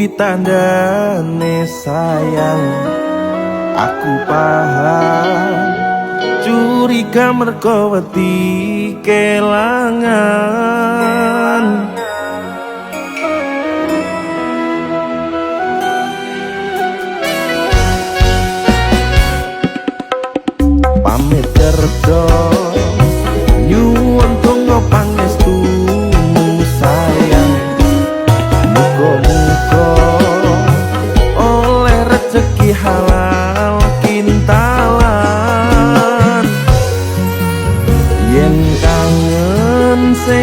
kuwi tandane sayang. Aku paham Curiga mergo wedi kelangan. Pamit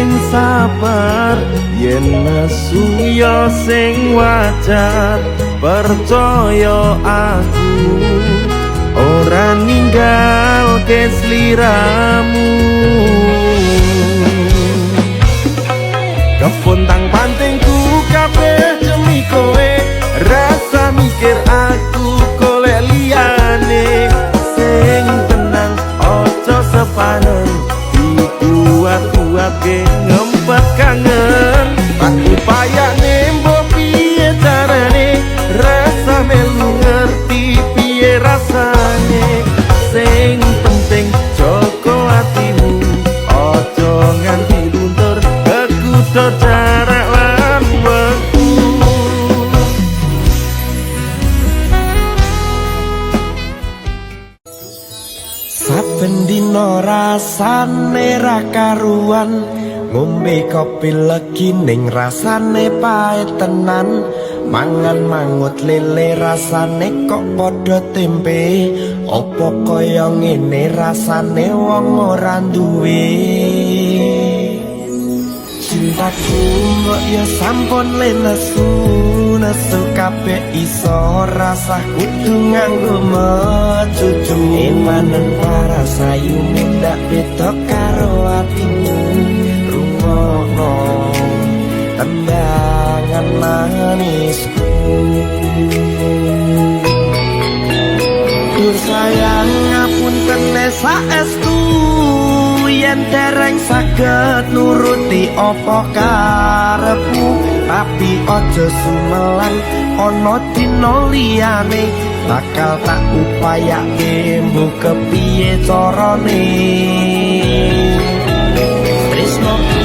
sing sabar Yen nesu ya sing wajar Percaya aku. Ora ninggal ke sliramu Kepontang pantingku kabeh demi kowe. Rasa mikir aku golek liyane rasane ra karuan. Ngombe kopi legi ning rasane pahit tenan. Mangan mangut lele rasane kok padha tempe. Opo kaya ngene rasane wong ora duwe? Cintaku mbok ya sampun lenesu Nesu kabeh iso rasah kudu nganggo mecucu Emanen para sayu mundak betok karo atimu. Rungono tembangan manisku. Dur sayang ngapunten saestu yen dereng saged nuruti apa karepmu? Tapi aja sumelang ana dina liyane bakal tak upayake mbok kepiye carane? Tresnoku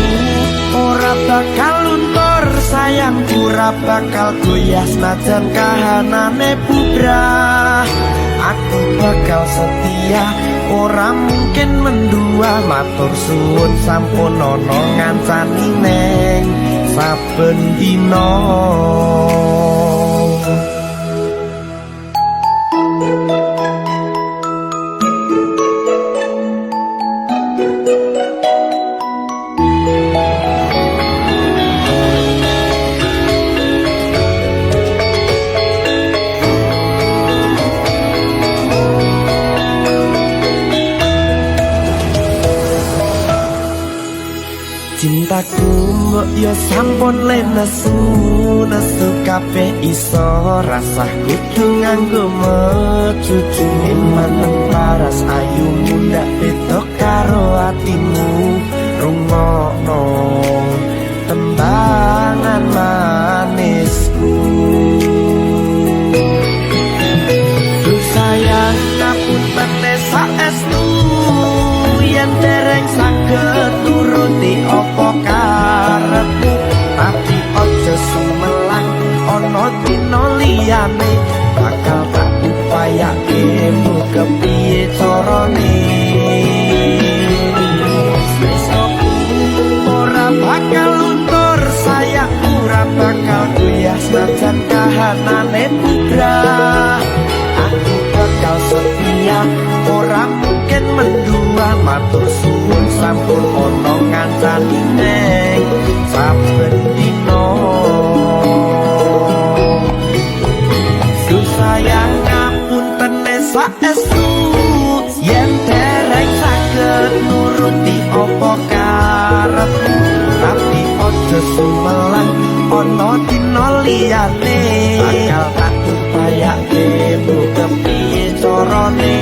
ora bakal luntur sayangku ora bakal goyah senajan kahanane bubrah aku bakal setia ora mungkin mendua matur suwun sampun ana ngancani neng saben dina Cintaku mbok ya sampun lenesu Nesu. Kabeh iso rasah kudu nganggo mecucu Maneng paras ayu mundak betok karo atimu. Rungokno tembangan manisku. Duh sayang ngapunten saestu liyane. Bakal tak upayake mbok kepiye carane? Ora bakal luntur sayang ora bakal goyah senajan kahanane putra. Aku bakal setia ora mungkin mendua matur suwun sampun ana sumelan ana dina liyane. Bakal tak upayake ku kepiye carane?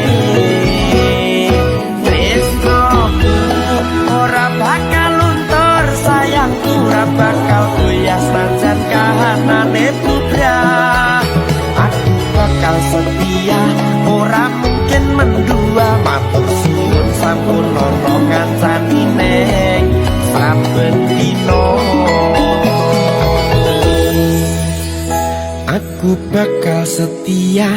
Tresno ora bakal luntur sayangku ora bakal goyah pancen kahanane putra. Aku bakal setia ora mungkin mendua. Matur suwun sampun setia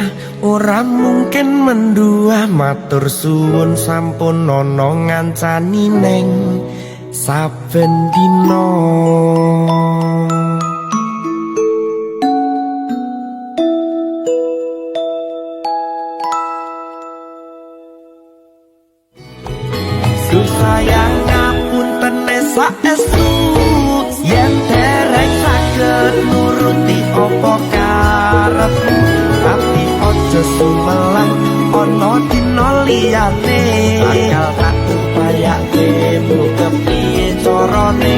Ora mungkin mendua. Matur suwun sampun nono ngancani neng Saben dino Susayang ngapunten saestu aja sumelang ana dina liyane. Bakal tak upayake mbok kepiye carane?